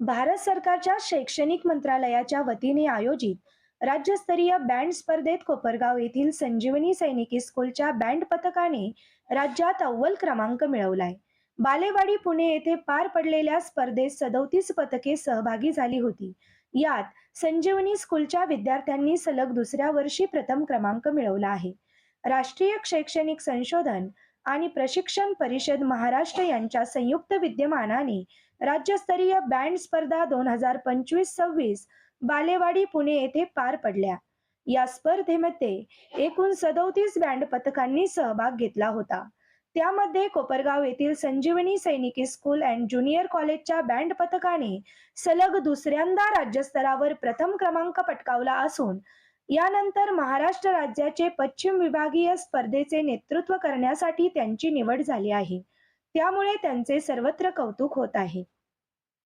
भारत सरकारच्या शैक्षणिक मंत्रालयाच्या वतीने आयोजित राज्यस्तरीय बँड स्पर्धेत कोपरगाव येथील संजीवनी सैनिकी स्कूलच्या बँड पथकाने राज्यात अव्वल क्रमांक मिळवलाय. बालेवाडी पुणे येथे पार पडलेल्या स्पर्धेत सदोतीस पथके सहभागी झाली होती. यात संजीवनी स्कूलच्या विद्यार्थ्यांनी सलग दुसऱ्या वर्षी प्रथम क्रमांक मिळवला आहे. राष्ट्रीय शैक्षणिक संशोधन आणि प्रशिक्षण परिषद महाराष्ट्र यांच्या संयुक्त विद्यमानाने राज्यस्तरीय बँड स्पर्धा दोन हजार पंचवीस सव्वीस बालेवाडी पुणे येथे पार पडल्या. या स्पर्धेमध्ये एकूण सदोतीस बँड पथकांनी सहभाग घेतला होता. त्यामध्ये कोपरगाव येथील Sanjivani Sainiki school and junior कॉलेजच्या बँड पथकाने सलग दुसऱ्यांदा राज्यस्तरावर प्रथम क्रमांक पटकावला असून यानंतर महाराष्ट्र राज्याचे पश्चिम विभागीय स्पर्धेचे नेतृत्व करण्यासाठी त्यांची निवड झाली आहे. त्यामुळे त्यांचे सर्वत्र कौतुक होत आहे.